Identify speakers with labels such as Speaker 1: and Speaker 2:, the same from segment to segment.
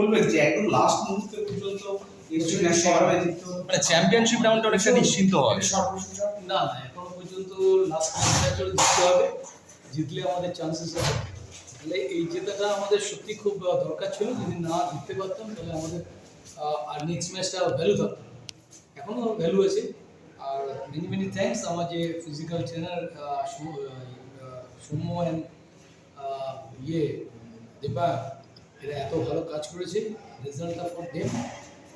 Speaker 1: বলবেন যে একদম লাস্ট মুহূর্তে পর্যন্ত
Speaker 2: মানে চ্যাম্পিয়নশিপ রাউন্ডটা অনেকটা নিশ্চিন্ত হবে।
Speaker 3: না না এখনও পর্যন্ত লাস্ট ম্যাচটা জিততে হবে। জিতলে আমাদের চান্সেস তাহলে এই জেতাটা আমাদের সত্যি খুব দরকার ছিল। যদি না জিততে পারতাম তাহলে আমাদের আর নেক্সট ম্যাচটা ভ্যালু থাকতো। এখনও ভ্যালু আছে। আর মেনি মেনি থ্যাঙ্কস আমার যে ফিজিক্যাল ট্রেনার সৌম্য অ্যান্ড ইয়ে দীপা এরা এত ভালো কাজ করেছে, রেজাল্টটা ফর দেম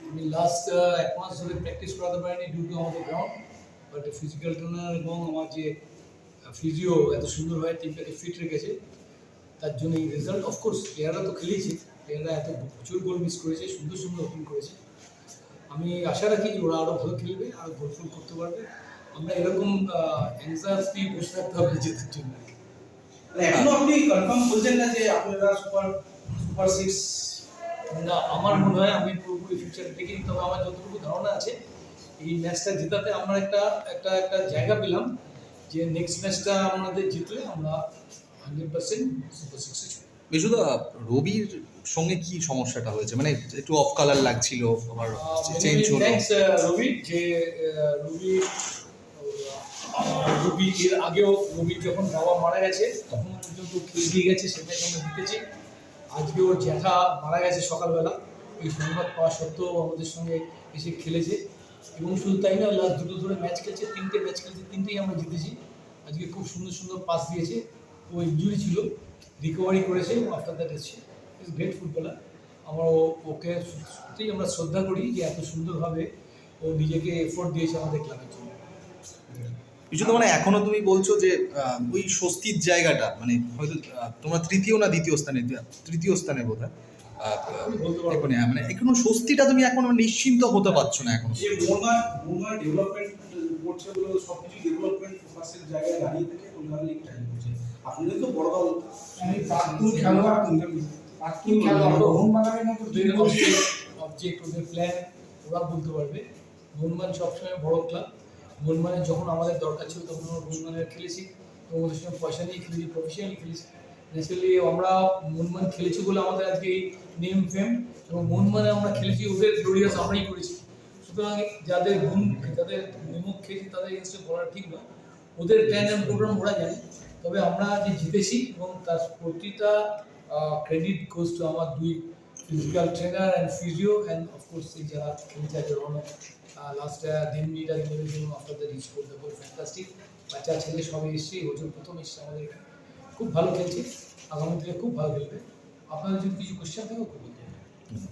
Speaker 3: আমি লাস্ট এক মাস ধরে প্র্যাকটিস করাতে পারিনি ডিউ টু আমাদের গ্রাউন্ড বাট ফিজিক্যাল ট্রেনার এবং আমার যে ফিজিও এত সুন্দরভাবে টিমটাকে ফিট রেখেছে, তার জন্য এই রেজাল্ট অফকোর্স প্লেয়াররা তো খেলেছে প্লেয়াররা এত প্রচুর গোল মিস করেছে, সুন্দর সুন্দর ওপেন করেছে। আমি আশা রাখি যে ওরা আরও ভালো খেলবে আরও গোলফুল করতে পারবে। আমরা এরকম অ্যাংজাসলি বসে থাকতে হবে জেতার জন্য।
Speaker 1: এখনও আপনি কনফার্ম বলছেন না যে আপনারা সুপার সুপার সিক্স
Speaker 3: না আমার মনে হয় আমি পুরোপুরি ফিউচার দেখিনি তবে আমার যতটুকু ধারণা আছে এই ম্যাচটা জেতাতে আমরা একটা একটা একটা জায়গা পেলাম যে নেক্সট ম্যাচটা আমাদের জিতলে আমরা হান্ড্রেড পার্সেন্ট সুপার সিক্সে চলে
Speaker 2: বিশুদা রবির সঙ্গে কি সমস্যাটা হয়েছে? মানে একটু অফ কালার লাগছিল আবার চেঞ্জ হলো।
Speaker 3: রবি যে রবি রবি এর আগেও রবির যখন বাবা মারা গেছে তখন পর্যন্ত খেলে দিয়ে গেছে সে ম্যাচ আমরা জিতেছি। আজকে ওর জ্যাঠা মারা গেছে সকালবেলা। এই সংবাদ পাওয়া সত্ত্বেও আমাদের সঙ্গে এসে খেলেছে। এবং শুধু তাই না, লাস্ট দুটো ধরে ম্যাচ খেলছে, তিনটে ম্যাচ খেলছে, তিনটেই আমরা জিতেছি। আজকে খুব সুন্দর সুন্দর পাস দিয়েছে। ও ইঞ্জুরি ছিল রিকভারি করেছে আফটার দ্যাট এসছে। ইজ গ্রেট ফুটবলার আমরা ওকে সত্যিই আমরা শ্রদ্ধা করি যে এত সুন্দরভাবে ও নিজেকে এফোর্ট দিয়েছে আমাদের ক্লাবের জন্য।
Speaker 2: বিশুদা মানে এখনও তুমি বলছো যে ওই স্বস্তির জায়গাটা মানে হয়তো তোমরা তৃতীয় না দ্বিতীয় স্থানে তৃতীয় স্থানে বোধ হয় হ্যাঁ, মানে এখনও স্বস্তিটা তুমি এখনও নিশ্চিন্ত হতে পারছ না এখনও।
Speaker 1: যে মোরমার মোরমার ডেভেলপমেন্ট করছে বলে সব ডেভেলপমেন্ট ফোকাসের জায়গায় দাঁড়িয়ে থেকে কলকাতা লিগ টাইম করছে আপনাদের তো বড় দল।
Speaker 4: আমি প্রাক্তন খেলোয়াড় প্রাক্তন খেলোয়াড় মোহনবাগানের মতো দুই
Speaker 3: অবজেক্ট ওদের প্ল্যান ওরা বলতে পারবে। মনমান সবসময় বড় ক্লাব মনমানের যখন আমাদের দরকার ছিল তখন আমরা মনমানের খেলেছি। এবং ওদের সঙ্গে পয়সা নিয়ে খেলেছি প্রফেশনালি খেলেছি। ন্যাচারালি আমরা মনমান খেলেছি বলে আমাদের আজকে এই নেম ফেম এবং মনমানে আমরা খেলেছি, ওদের গ্লোরিয়াস আমরাই করেছি। সুতরাং যাদের গুণ, যাদের নিমুখ খেয়েছি তাদের এগেনস্টে বলা ঠিক নয়। ওদের প্ল্যান অ্যান্ড প্রোগ্রাম ওরা জানে। তবে আমরা যে জিতেছি এবং তার প্রতিটা ক্রেডিট গোজ টু আমার দুই physical trainer and physio and of course এই যারা খেলছে রনক লাস্ট দিন মিটার ইন্টারভিউ আফটার দ্য রিচ করতে পারে ফ্যান্টাস্টিক বাচ্চা ছেলে সবাই এসছে ওজন প্রথম এসছে আমাদের। এখানে খুব ভালো খেলছে আগামী দিনে খুব ভালো খেলবে। আপনাদের যদি কিছু কোশ্চেন থাকে খুব।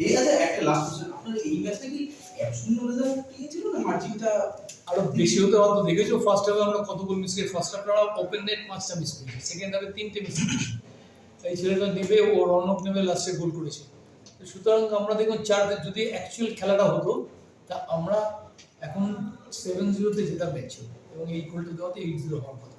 Speaker 1: এই আছে একটা লাস্ট কোশ্চেন আপনার এই ম্যাচটা কি এক শূন্য রেজাল্ট পেয়েছিল না মার্জিনটা
Speaker 3: আরও বেশি হতে হয়তো দেখেছ ফার্স্ট হাফে আমরা কত গোল মিস করি ফার্স্ট হাফে আমরা ওপেন নেট পাঁচটা মিস করেছি সেকেন্ড হাফে তিনটে মিস করেছি। এই ছেলেটা নেবে ও রনক নেবে লাস্টে গোল করেছে। সুতরাং আমরা দেখুন চার যদি অ্যাকচুয়াল খেলাটা হতো, তা আমরা এখন সেভেন জিরোতে যেতাম ম্যাচ এবং এই গোলটা দেওয়াতে এইট জিরো হওয়ার কথা।